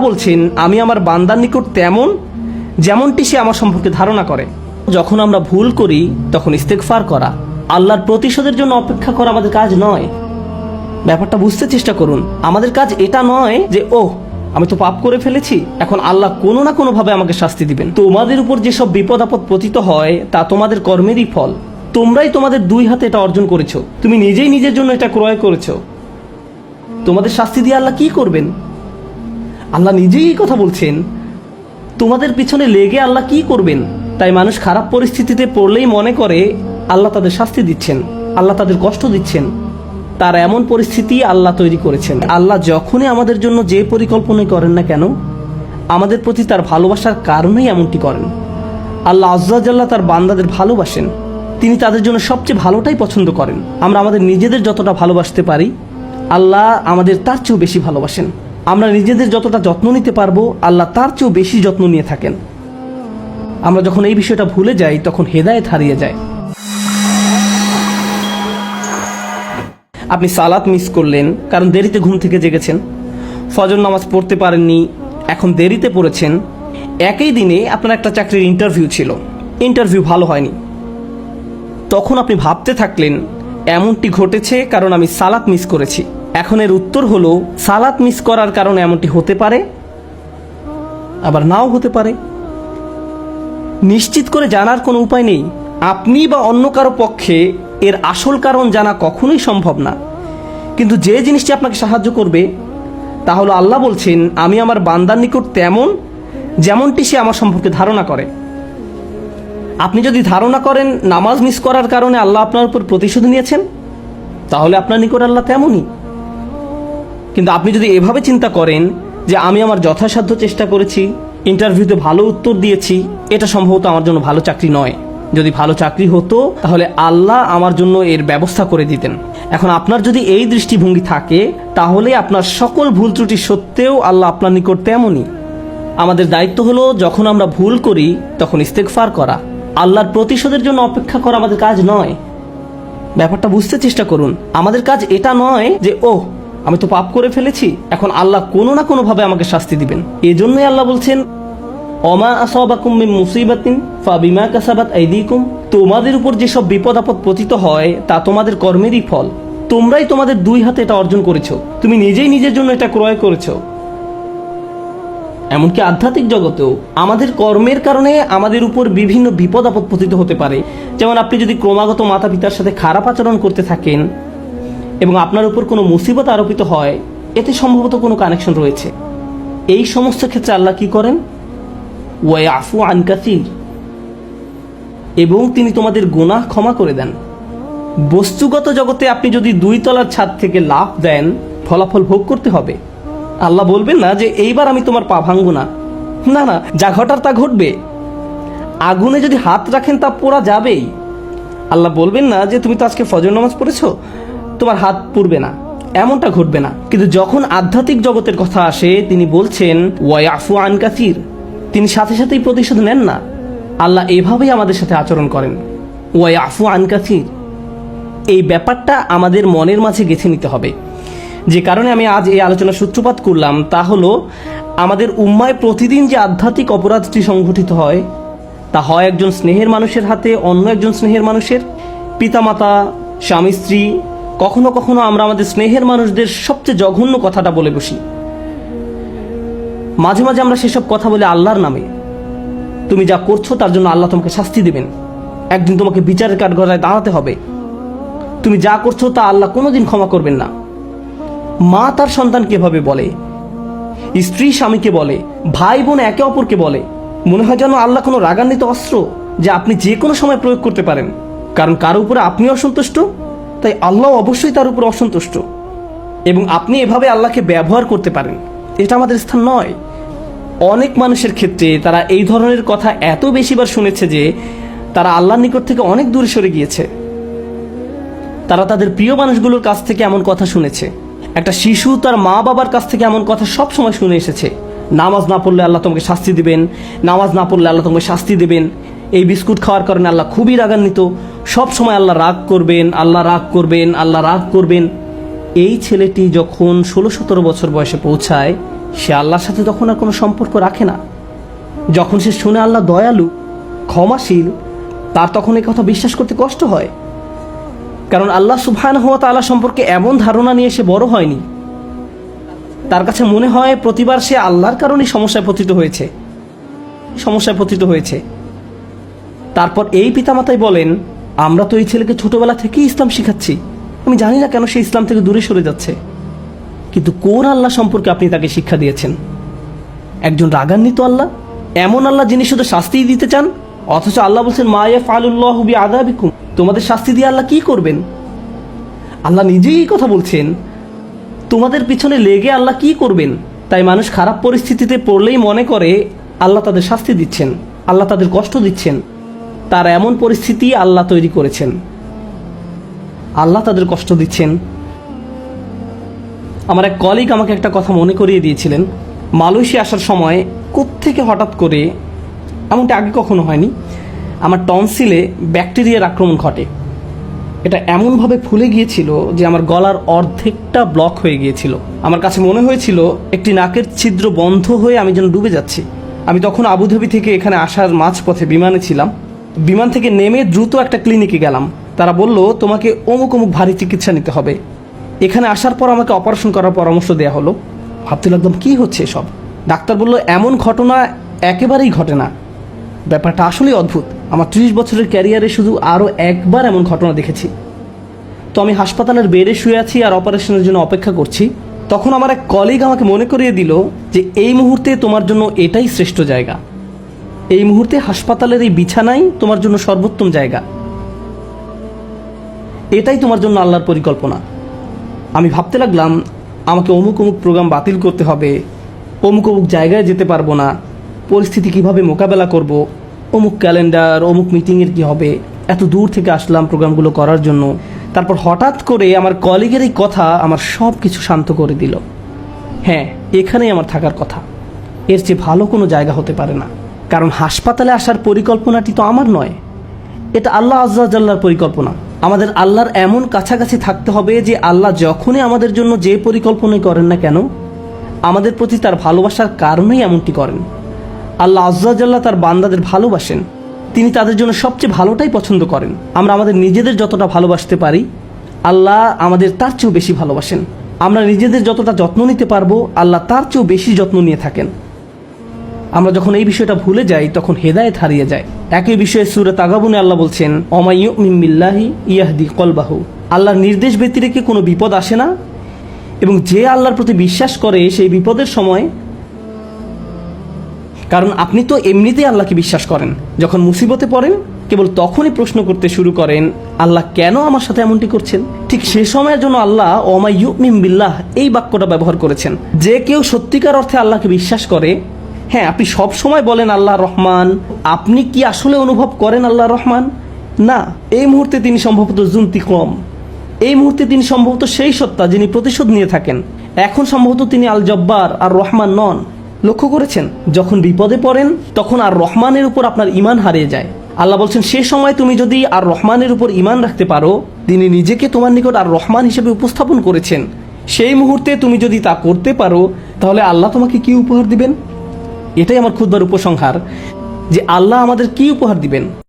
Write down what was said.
বলছেন, আমি আমার বান্দার নিকট তেমন যেমনটি সে আমার সম্পর্কে ধারণা করে। যখন আমরা ভুল করি, তখন ইস্তেকফার করা। আল্লাহর প্রতিশোধের জন্য অপেক্ষা করা আমাদের কাজ নয়। ব্যাপারটা বুঝতে চেষ্টা করুন। আমাদের কাজ এটা নয় যে ও আমি তো পাপ করে ফেলেছি। এখন আল্লাহ কোনো না কোনো ভাবে আমাকে শাস্তি দিবেন। তোমাদের উপর যেসব বিপদ আপদ পতিত হয়, তা তোমাদের কর্মেরই ফল। তোমরাই তোমাদের দুই হাতে এটা অর্জন করেছ। তুমি নিজেই নিজের জন্য এটা ক্রয় করেছ। তোমাদের শাস্তি দিয়ে আল্লাহ কি করবেন? আল্লাহ নিজেই কথা বলছেন, তোমাদের পিছনে লেগে আল্লাহ কি করবেন? তাই মানুষ খারাপ পরিস্থিতিতে পড়লেই মনে করে, আল্লাহ তাদের শাস্তি দিচ্ছেন, আল্লাহ তাদের কষ্ট দিচ্ছেন। তার এমন পরিস্থিতি আল্লাহ তৈরি করেছেন। আল্লাহ যখনই আমাদের জন্য যে পরিকল্পনাই করেন না কেন, আমাদের প্রতি তার ভালোবাসার কারণেই এমনটি করেন। আল্লাহ আজ্লাহ তার বান্দাদের ভালোবাসেন। তিনি তাদের জন্য সবচেয়ে ভালোটাই পছন্দ করেন। আমরা আমাদের নিজেদের যতটা ভালোবাসতে পারি, আল্লাহ আমাদের তার চেয়েও বেশি ভালোবাসেন। আমরা নিজেদের যতটা যত্ন নিতে পারব, আল্লাহ তার চেয়েও বেশি যত্ন নিয়ে থাকেন। আমরা যখন এই বিষয়টা ভুলে যাই, তখন হেদায়েত হারিয়ে যায়। আপনি সালাত মিস করলেন, কারণ দেরিতে ঘুম থেকে জেগেছেন। ফজর নামাজ পড়তে পারেননি, এখন দেরিতে পড়েছেন। একই দিনে আপনার একটা চাকরির ইন্টারভিউ ছিল। ইন্টারভিউ ভালো হয়নি। তখন আপনি ভাবতে থাকলেন, এমনটি ঘটেছে কারণ আমি সালাত মিস করেছি। এখন এর উত্তর হলো, সালাত মিস করার কারণে এমনটি হতে পারে, আবার নাও হতে পারে। নিশ্চিত করে জানার কোনো উপায় নেই। আপনি বা অন্য কারও পক্ষে এর আসল কারণ জানা কখনোই সম্ভব না। কিন্তু যে জিনিসটি আপনাকে সাহায্য করবে, তা হলো আল্লাহ বলছেন, আমি আমার বান্দার নিকট তেমন যেমনটি সে আমার সম্পর্কে ধারণা করে। আপনি যদি ধারণা করেন, নামাজ মিস করার কারণে আল্লাহ আপনার উপর প্রতিশোধ নিয়েছেন, তাহলে আপনার নিকট আল্লাহ তেমনই। কিন্তু আপনি যদি এভাবে চিন্তা করেন যে আমি আমার যথাসাধ্য চেষ্টা করেছি, ইন্টারভিউতে ভালো উত্তর দিয়েছি, এটা সম্ভবত আমার জন্য ভালো চাকরি নয়। যদি ভালো চাকরি হতো, তাহলে আল্লাহ আমার জন্য এর ব্যবস্থা করে দিতেন। এখন আপনার যদি এই দৃষ্টিভঙ্গি থাকে, তাহলে আপনার সকল ভুল ত্রুটি সত্ত্বেও আল্লাহ আপনার নিকট তেমনই। আমাদের দায়িত্ব হলো যখন আমরা ভুল করি, তখন ইস্তেকফার করা। আল্লাহর প্রতিশোধের জন্য অপেক্ষা করা আমাদের কাজ নয়। ব্যাপারটা বুঝতে চেষ্টা করুন। আমাদের কাজ এটা নয় যে ও আমি তো পাপ করে ফেলেছি। এখন আল্লাহ কোনো না কোনো ভাবে আমাকে শাস্তি দিবেন। এজন্যই আল্লাহ বলছেন অমা আসাবাকুম মিন মুসিবাতিন ফাবিমা কাসাবাত আইদিকুম। তোমাদের উপর যেসব বিপদ আপদ পতিত হয়, তা তোমাদের কর্মেরই ফল। তোমরাই তোমাদের দুই হাতে এটা অর্জন করেছ। তুমি নিজেই নিজের জন্য এটা ক্রয় করেছ। এমনকি আধ্যাত্মিক জগতেও আমাদের কর্মের কারণে আমাদের উপর বিভিন্ন বিপদ আপদ পতিত হতে পারে। যেমন আপনি যদি ক্রমাগত মাতা পিতার সাথে খারাপ আচরণ করতে থাকেন এবং আপনার উপর কোনো মুসিবত আরোপিত হয়, এতে সম্ভবত কোনো কানেকশন রয়েছে। এই সমস্ত ক্ষেত্রে আল্লাহ কি করেন? ওয়াই আফু আনকাসির এবং তিনি তোমাদের গুনাহ ক্ষমা করে দেন। বস্তুগত জগতে আপনি যদি দুই তলার ছাদ থেকে লাভ দেন, ফলাফল ভোগ করতে হবে। আল্লাহ বলবেন না যে, এইবার আমি তোমার পা ভাঙব না। না না, যা ঘটার তা ঘটবে। আগুনে যদি হাত রাখেন তা পোড়া যাবেই। আল্লাহ বলবেন না যে, তুমি তো আজকে ফজর নামাজ পড়েছো? তোমার হাত পুড়বে না, এমনটা ঘটবে না। কিন্তু যখন আধ্যাত্মিক জগতের কথা আসে, তিনি বলছেন ওয়াই আফু আন কাসির। তিনি সাথে সাথেই প্রতিশোধ নেন না। আল্লাহ এভাবেই আমাদের সাথে আচরণ করেন। ওয়াই আফু আন কাসির। এই ব্যাপারটা আমাদের মনের মাঝে গেঁথে নিতে হবে। যে কারণে আমি আজ এই আলোচনা সূত্রপাত করলাম, তা হলো, আমাদের উম্মায় প্রতিদিন যে আধ্যাত্মিক অপরাধটি সংঘটিত হয়, তা হয় একজন স্নেহের মানুষের হাতে, অন্য একজন স্নেহের মানুষের। পিতামাতা স্বামী স্ত্রী কখনো কখনো আমরা আমাদের স্নেহের মানুষদের সবচেয়ে জঘন্য কথাটা বলে বসি। মাঝে মাঝে আমরা সেসব কথা বলে আল্লাহর নামে। তুমি যা করছ তার জন্য আল্লাহ তোমাকে শাস্তি দেবেন। একদিন তোমাকে বিচারের কাঠগড়ায় দাঁড়াতে হবে। তুমি যা করছ তা আল্লাহ কোনোদিন ক্ষমা করবেন না। মা তার সন্তানকে এভাবে বলে? স্ত্রী স্বামীকে বলে? ভাই বোন একে অপরকে বলে? মনে হয় যেন আল্লাহ কোনো রাগান্বিত অস্ত্র যে আপনি যে কোনো সময় প্রয়োগ করতে পারেন। কারণ কারও উপরে আপনি অসন্তুষ্ট তাই আল্লাহ অবশ্যই তার উপর অসন্তুষ্ট। এবং আপনি এভাবে আল্লাহকে ব্যবহার করতে পারেন। এটা আমাদের স্থান নয়। অনেক মানুষের ক্ষেত্রে তারা এই ধরনের কথা এত বেশিবার শুনেছে যে তারা আল্লাহর নিকট থেকে অনেক দূরে সরে গিয়েছে। তারা তাদের প্রিয় মানুষগুলোর কাছ থেকে এমন কথা শুনেছে। একটা শিশু তার মা বাবার কাছ থেকে এমন কথা সব সময় শুনে এসেছে। নামাজ না পড়লে আল্লাহ তোমাকে শাস্তি দিবেন। নামাজ না পড়লে আল্লাহ তোমাকে শাস্তি দেবেন। এই বিস্কুট খাওয়ার কারণে আল্লাহ খুবই রাগান্বিত। সব সময় আল্লাহ রাগ করবেন, আল্লাহ রাগ করবেন, আল্লাহ রাগ করবেন। এই ছেলেটি যখন ষোলো সতেরো বছর বয়সে পৌঁছায়, সে আল্লাহর সাথে তখন আর কোনো সম্পর্ক রাখে না। যখন সে শুনে আল্লাহ দয়ালু, ক্ষমাশীল, তার তখন এই কথা বিশ্বাস করতে কষ্ট হয়। কারণ আল্লাহ সুবহান হওয়া তাআলা সম্পর্কে এমন ধারণা নিয়ে সে বড় হয়নি। তার কাছে মনে হয় প্রতিবার সে আল্লাহর কারণেই সমস্যায় পতিত হয়েছে। সমস্যায় পতিত হয়েছে। তারপর এই পিতামাতাই বলেন আমরা তো এই ছেলেকে ছোটবেলা থেকেই ইসলাম শিখাচ্ছি। আমি জানি না কেন সে ইসলাম থেকে দূরে সরে যাচ্ছে। কিন্তু কোন আল্লাহ সম্পর্কে আপনি তাকে শিক্ষা দিয়েছেন? একজন রাগান্বিত আল্লাহ? এমন আল্লাহ যিনি শুধু শাস্তিই দিতে চান? অথচ আল্লাহ বলছেন মায়া ফালুল্লাহ বি আদাবিকুম তোমাদের শাস্তি দিয়ে আল্লাহ কি করবেন? আল্লাহ নিজেই কথা বলছেন, তোমাদের পিছনে লেগে আল্লাহ কি করবেন? তাই মানুষ খারাপ পরিস্থিতিতে পড়লেই মনে করে, আল্লাহ তাদের শাস্তি দিচ্ছেন, আল্লাহ তাদের কষ্ট দিচ্ছেন। তার এমন পরিস্থিতি আল্লাহ তৈরি করেছেন। আল্লাহ তাদের কষ্ট দিচ্ছেন। আমার এক কলিগ আমাকে একটা কথা মনে করিয়ে দিয়েছিলেন। মালয়েশিয়া আসার সময় কোত্থেকে হঠাৎ করে, এমনটা আগে কখনো হয়নি, আমার টনসিলে ব্যাকটেরিয়ার আক্রমণ ঘটে। এটা এমনভাবে ফুলে গিয়েছিল যে আমার গলার অর্ধেকটা ব্লক হয়ে গিয়েছিল। আমার কাছে মনে হয়েছিল একটি নাকের ছিদ্র বন্ধ হয়ে আমি যেন ডুবে যাচ্ছি। আমি তখন আবুধাবি থেকে এখানে আসার মাঝপথে বিমানে ছিলাম। বিমান থেকে নেমে দ্রুত একটা ক্লিনিকে গেলাম। তারা বলল, তোমাকে অমুক অমুক ভারী চিকিৎসা নিতে হবে। এখানে আসার পর আমাকে অপারেশন করার পরামর্শ দেওয়া হলো। ভাবতে লাগলাম কী হচ্ছে এসব? ডাক্তার বলল, এমন ঘটনা একেবারেই ঘটে না। ব্যাপারটা আসলেই অদ্ভুত। আমার ত্রিশ বছরের ক্যারিয়ারে শুধু আরও একবার এমন ঘটনা দেখেছি। তো আমি হাসপাতালের বেডে শুয়ে আছি আর অপারেশনের জন্য অপেক্ষা করছি। তখন আমার এক কলিগ আমাকে মনে করিয়ে দিল যে, এই মুহূর্তে তোমার জন্য এটাই শ্রেষ্ঠ জায়গা। এই মুহূর্তে হাসপাতালের এই বিছানাই তোমার জন্য সর্বোত্তম জায়গা। এটাই তোমার জন্য আল্লাহর পরিকল্পনা। আমি ভাবতে লাগলাম, আমাকে অমুক অমুক প্রোগ্রাম বাতিল করতে হবে, অমুক অমুক জায়গায় যেতে পারব না, পরিস্থিতি কীভাবে মোকাবেলা করব, অমুক ক্যালেন্ডার অমুক মিটিংয়ের কি হবে, এত দূর থেকে আসলাম প্রোগ্রামগুলো করার জন্য। তারপর হঠাৎ করে আমার কলিগের এই কথা আমার সব কিছু শান্ত করে দিল। হ্যাঁ এখানেই আমার থাকার কথা। এর চেয়ে ভালো কোনো জায়গা হতে পারে না। কারণ হাসপাতালে আসার পরিকল্পনাটি তো আমার নয়। এটা আল্লাহ আজ্লার পরিকল্পনা। আমাদের আল্লাহর এমন কাছাকাছি থাকতে হবে যে আল্লাহ যখনই আমাদের জন্য যে পরিকল্পনাই করেন না কেন, আমাদের প্রতি তার ভালোবাসার কারণেই এমনটি করেন। আল্লাহ আজ্লাহ তার বান্দাদের ভালোবাসেন। তিনি তাদের জন্য সবচেয়ে ভালোটাই পছন্দ করেন। আমরা আমাদের নিজেদের যতটা ভালোবাসতে পারি, আল্লাহ আমাদের তার চেয়েও বেশি ভালোবাসেন। আমরা নিজেদের যতটা যত্ন নিতে পারব, আল্লাহ তার চেয়েও বেশি যত্ন নিয়ে থাকেন। আমরা যখন এই বিষয়টা ভুলে যাই, তখন হেদায়েত হারিয়ে যায়। একই বিষয়ে সুরে তাগাবুনে আল্লাহ বলছেন অমাইয়ু ইয়াহদি কলবাহু। আল্লাহর নির্দেশ ব্যতিরেকে কোনো বিপদ আসে না, এবং যে আল্লাহর প্রতি বিশ্বাস করে সেই বিপদের সময়, কারণ আপনি তো এমনিতেই আল্লাহকে বিশ্বাস করেন। যখন মুসিবতে পড়েন, কেবল তখনই প্রশ্ন করতে শুরু করেন, আল্লাহ কেন আমার সাথে এমনটি করছেন? ঠিক সে সময়ের জন্য আল্লাহ ওমাইয়ু মিম্বিল্লাহ এই বাক্যটা ব্যবহার করেছেন। যে কেউ সত্যিকার অর্থে আল্লাহকে বিশ্বাস করে হ্যাঁ আপনি সব সময় বলেন আল্লাহ রহমান। আপনি কি আসলে অনুভব করেন আল্লাহ রহমান? না, এই মুহূর্তে তিনি সম্ভবত জুন্তি কম। এই মুহূর্তে তিনি সম্ভবত সেই সত্তা যিনি প্রতিশোধ নিয়ে থাকেন। এখন সম্ভবত তিনি আল জব্বার আর রহমান নন। লক্ষ্য করেছেন, যখন বিপদে পড়েন, তখন আর রহমানের উপর আপনার ইমান হারিয়ে যায়। আল্লাহ বলছেন, সে সময় তুমি যদি আর রহমানের উপর ইমান রাখতে পারো, তিনি নিজেকে তোমার নিকট আর রহমান হিসেবে উপস্থাপন করেছেন। সেই মুহূর্তে তুমি যদি তা করতে পারো, তাহলে আল্লাহ তোমাকে কি উপহার দিবেন? এটাই আমার ক্ষুদার উপসংহার যে আল্লাহ আমাদের কি উপহার দিবেন?